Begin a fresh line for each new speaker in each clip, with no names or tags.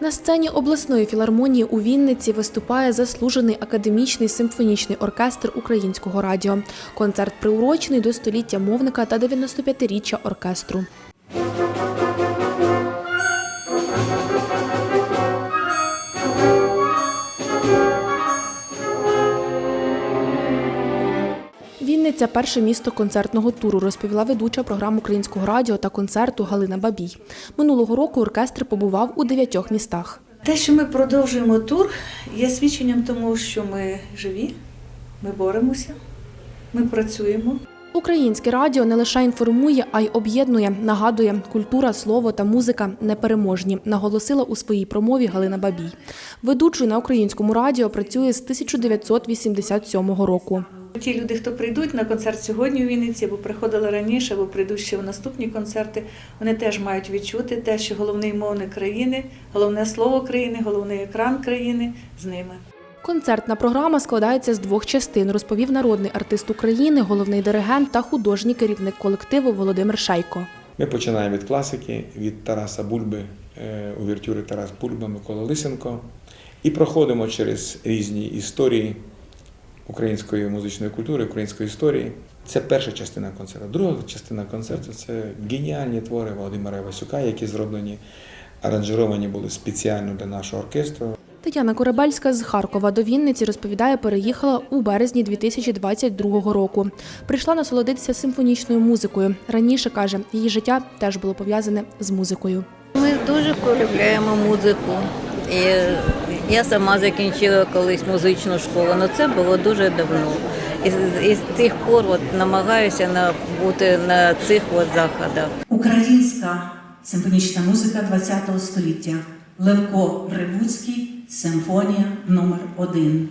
На сцені обласної філармонії у Вінниці виступає заслужений академічний симфонічний оркестр українського радіо. Концерт приурочений до століття мовника та 95-річчя оркестру. Вінниця перше місто концертного туру, розповіла ведуча програм українського радіо та концерту Галина Бабій. Минулого року оркестр побував у дев'ятьох містах.
Те, що ми продовжуємо тур, є свідченням тому, що ми живі, ми боремося, ми працюємо.
Українське радіо не лише інформує, а й об'єднує, нагадує, культура, слово та музика непереможні, наголосила у своїй промові Галина Бабій. Ведучою на українському радіо працює з 1987 року.
Ті люди, хто прийдуть на концерт сьогодні у Вінниці, або приходили раніше, або прийдуть ще в наступні концерти, вони теж мають відчути те, що головний мовник країни, головне слово країни, головний екран країни з ними.
Концертна програма складається з двох частин, розповів народний артист України, головний диригент та художній керівник колективу Володимир Шайко.
Ми починаємо від класики, від Тараса Бульби, е, увертюри Тарас Бульба, Микола Лисенко, і проходимо через різні історії української музичної культури, української історії. Це перша частина концерту. Друга частина концерту це геніальні твори Володимира Васюка, які зроблені, аранжировані були спеціально для нашого оркестру.
Тетяна Корабельська з Харкова до Вінниці розповідає, переїхала у березні 2022 року. Прийшла насолодитися симфонічною музикою. Раніше каже, її життя теж було пов'язане з музикою.
Ми дуже полюбляємо музику. І я сама закінчила колись музичну школу, але це було дуже давно. І з- тих пор от намагаюся на, бути на цих от заходах.
Українська симфонічна музика ХХ століття. Левко Ревуцький, симфонія номер 1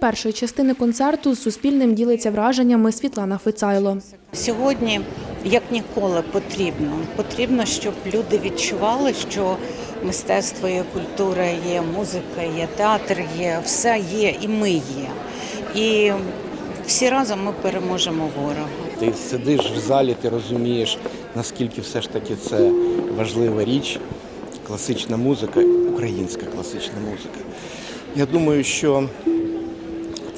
першої частини концерту з Суспільним ділиться враженнями Світлана Фицайло.
Сьогодні, як ніколи, потрібно. Потрібно, щоб люди відчували, що мистецтво є, культура є, музика є, театр є, все є, і ми є. І всі разом ми переможемо ворога.
Ти сидиш в залі, ти розумієш, наскільки все ж таки це важлива річ. Класична музика, українська класична музика. Я думаю, що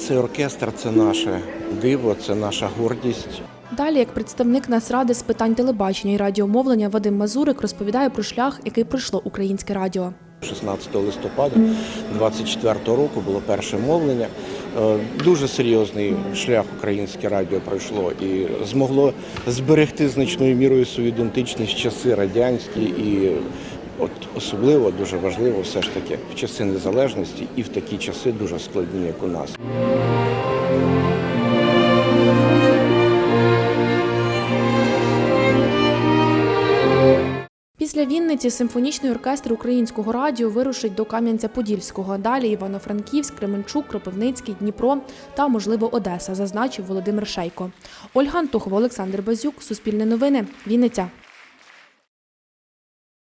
цей оркестр це наше диво, це наша гордість.
Далі, як представник Нацради з питань телебачення і радіомовлення Вадим Мазурик розповідає про шлях, який пройшло українське радіо.
16 листопада 24 року було перше мовлення. Е, Дуже серйозний шлях українське радіо пройшло і змогло зберегти значною мірою свою ідентичність часи радянські і от особливо дуже важливо все ж таки в часи незалежності і в такі часи дуже складні, як у нас.
Після Вінниці симфонічний оркестр українського радіо вирушить до Кам'янця-Подільського. Далі Івано-Франківськ, Кременчук, Кропивницький, Дніпро та, можливо, Одеса, зазначив Володимир Шейко. Ольга Антохова, Олександр Базюк, Суспільне новини, Вінниця.